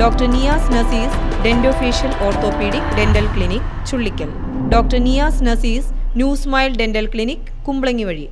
Doctor Niyas Nazeez dentofacial orthopaedic dental clinic Chullikkal. Doctor Niyas Nazeez new smile dental clinic Kumbalangi വഴി.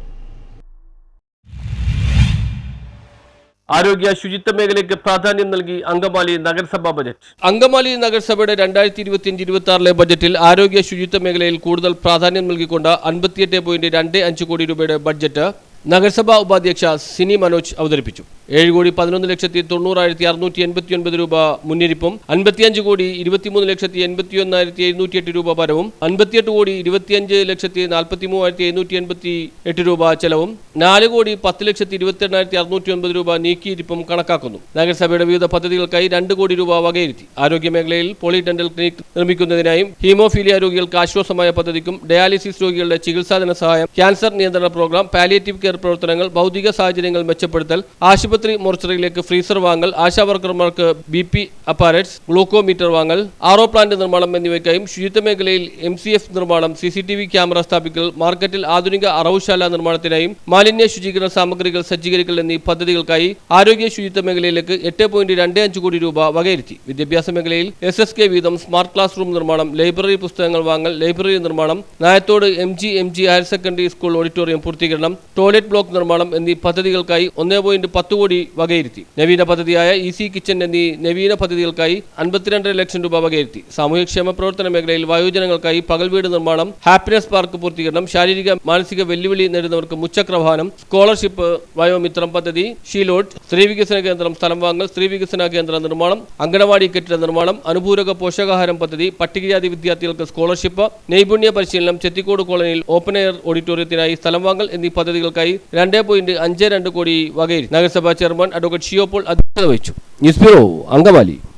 ആരോഗ്യ ശുചിത്വ മേഖലയ്ക്ക് പ്രാധാന്യം നൽകി അങ്കമാലി നഗരസഭാ ബജറ്റ്. അങ്കമാലി നഗരസഭയുടെ രണ്ടായിരത്തി ഇരുപത്തിയഞ്ച് ഇരുപത്തി ആറിലെ ബജറ്റിൽ ആരോഗ്യ ശുചിത്വ മേഖലയിൽ കൂടുതൽ പ്രാധാന്യം നൽകിക്കൊണ്ട് അൻപത്തിയെട്ട് പോയിന്റ് രണ്ട് അഞ്ച് കോടി രൂപയുടെ ബഡ്ജറ്റ് നഗരസഭാ ഉപാധ്യക്ഷ സിനി മനോജ് അവതരിപ്പിച്ചു. ഏഴ് കോടി പതിനൊന്ന് ലക്ഷത്തി തൊണ്ണൂറായിരത്തി അറുന്നൂറ്റി എൺപത്തി ഒൻപത് രൂപ മുന്നിരിപ്പും അൻപത്തിയഞ്ച് കോടി ഇരുപത്തിമൂന്ന് ലക്ഷത്തി എൺപത്തി ഒന്നായിരത്തി എഴുന്നൂറ്റി എട്ട് രൂപ പരവും. അൻപത്തിയെട്ട് കോടി ഇരുപത്തിയഞ്ച് ലക്ഷത്തി നാൽപ്പത്തി മൂവായിരത്തി എഴുന്നൂറ്റി എൺപത്തി എട്ട് രൂപ ചെലവും. നാല് കോടി പത്ത് ലക്ഷത്തി ഇരുപത്തി എണ്ണായിരത്തി അറുന്നൂറ്റി ഒൻപത് രൂപ നീക്കിയിരിപ്പും കണക്കാക്കുന്നു. നഗരസഭയുടെ വിവിധ പദ്ധതികൾക്കായി രണ്ട് കോടി രൂപ വകയിരുത്തി. ആരോഗ്യ മേഖലയിൽ പോളി ഡെന്റൽ ക്ലിനിക് നിർമ്മിക്കുന്നതിനായും ഹീമോഫീലിയ രോഗികൾക്ക് ആശ്വാസമായ പദ്ധതിക്കും ഡയാലിസിസ് രോഗികളുടെ ചികിത്സാധന സഹായം ക്യാൻസർ നിയന്ത്രണ പ്രോഗ്രാം പാലിയേറ്റീവ് കെയർ പ്രവർത്തനങ്ങൾ ഭൗതിക സാഹചര്യങ്ങൾ മെച്ചപ്പെടുത്തൽ ആശുപത്രി മോർച്ചറിയിലേക്ക് ഫ്രീസർ വാങ്ങൽ ആശാവർക്കർമാർക്ക് ബി പി അപ്പാരറ്റ്സ് ഗ്ലൂക്കോമീറ്റർ വാങ്ങൽ ആറോ പ്ലാന്റ് നിർമ്മാണം എന്നിവയ്ക്കായും ശുചിത്വ മേഖലയിൽ എം സി എഫ് നിർമ്മാണം C C T V camera സ്ഥാപിക്കൽ മാർക്കറ്റിൽ ആധുനിക അറവുശാല നിർമ്മാണത്തിനായും മാലിന്യ ശുചീകരണ സാമഗ്രികൾ സജ്ജീകരിക്കൽ എന്നീ പദ്ധതികൾക്കായി ആരോഗ്യ ശുചിത്വ മേഖലയിലേക്ക് എട്ട് പോയിന്റ് രണ്ട് അഞ്ച് കോടി രൂപ വകയിരുത്തി. വിദ്യാഭ്യാസ മേഖലയിൽ എസ് എസ് കെ വീതം സ്മാർട്ട് ക്ലാസ് റൂം നിർമ്മാണം ലൈബ്രറി പുസ്തകങ്ങൾ വാങ്ങൽ ലൈബ്രറി നിർമ്മാണം Nayathode M G M G higher secondary school auditorium പൂർത്തീകരണം ടോയ്ലറ്റ് ബ്ലോക്ക് നിർമ്മാണം എന്നീ പദ്ധതികൾക്കായി ഒന്നേ പോയിന്റ് പത്ത് കോടി വകയിരുത്തി. നവീന പദ്ധതിയായ ഇ സി കിച്ചൺ എന്നീ നവീന പദ്ധതികൾക്കായി അൻപത്തിരണ്ടര ലക്ഷം രൂപ വകയിരുത്തി. സാമൂഹ്യക്ഷേമ പ്രവർത്തന മേഖലയിൽ വയോജനങ്ങൾക്കായി പകൽ വീട് നിർമ്മാണം ഹാപ്പിനെസ് പാർക്ക് പൂർത്തീകരണം ശാരീരിക മാനസിക വെല്ലുവിളി നേരിടുന്നവർക്ക് മുച്ചക്രവാഹനം സ്കോളർഷിപ്പ് വയോമിത്രം പദ്ധതി ഷീലോട്ട് സ്ത്രീ വികസന കേന്ദ്രം സ്ഥലം വാങ്ങൽ സ്ത്രീ വികസന കേന്ദ്ര നിർമ്മാണം അങ്കണവാടി കെട്ടിട നിർമ്മാണം അനുപൂരക പോഷകാഹാരം പദ്ധതി പട്ടികജാതി വിദ്യാർത്ഥികൾക്ക് സ്കോളർഷിപ്പ് നൈപുണ്യ പരിശീലനം ചെത്തിക്കോട് കോളനിയിൽ ഓപ്പൺ എയർ ഓഡിറ്റോറിയത്തിനായി സ്ഥലം വാങ്ങൽ എന്നീ പദ്ധതികൾക്കായി രണ്ട് പോയിന്റ് അഞ്ച് രണ്ട് കോടി വകയിൽ നഗരസഭാ ചെയർമാൻ അഡ്വക്കേറ്റ് ഷിയോപോൾ അധ്യക്ഷത വഹിച്ചു. News bureau Angamaly.